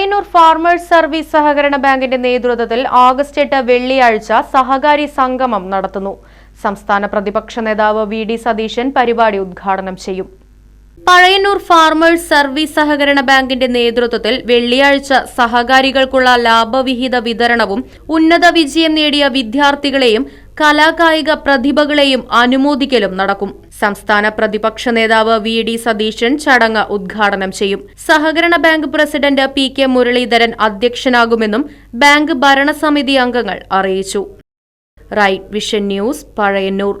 Pazhayannur farmers service സഹകരണ ബാങ്കിന്റെ നേതൃത്വത്തിൽ ഓഗസ്റ്റ് എട്ട് വെള്ളിയാഴ്ച സഹകാരി സംഗമം നടത്തുന്നു. സംസ്ഥാന പ്രതിപക്ഷ നേതാവ് വി ഡി സതീശൻ പരിപാടി ഉദ്ഘാടനം ചെയ്യും. പഴയന്നൂർ ഫാർമേഴ്സ് സർവീസ് സഹകരണ ബാങ്കിന്റെ നേതൃത്വത്തിൽ വെള്ളിയാഴ്ച സഹകാരികൾക്കുള്ള ലാഭവിഹിത വിതരണവും ഉന്നത വിജയം നേടിയ വിദ്യാർത്ഥികളെയും കലാകായിക പ്രതിഭകളെയും അനുമോദിക്കലും നടക്കും. സംസ്ഥാന പ്രതിപക്ഷ നേതാവ് വി ഡി സതീശൻ ചടങ്ങ് ഉദ്ഘാടനം ചെയ്യും. സഹകരണ bank president P K Muraleedharan അധ്യക്ഷനാകുമെന്നും bank ഭരണസമിതി അംഗങ്ങൾ അറിയിച്ചു. Right Vision News Pazhayannur.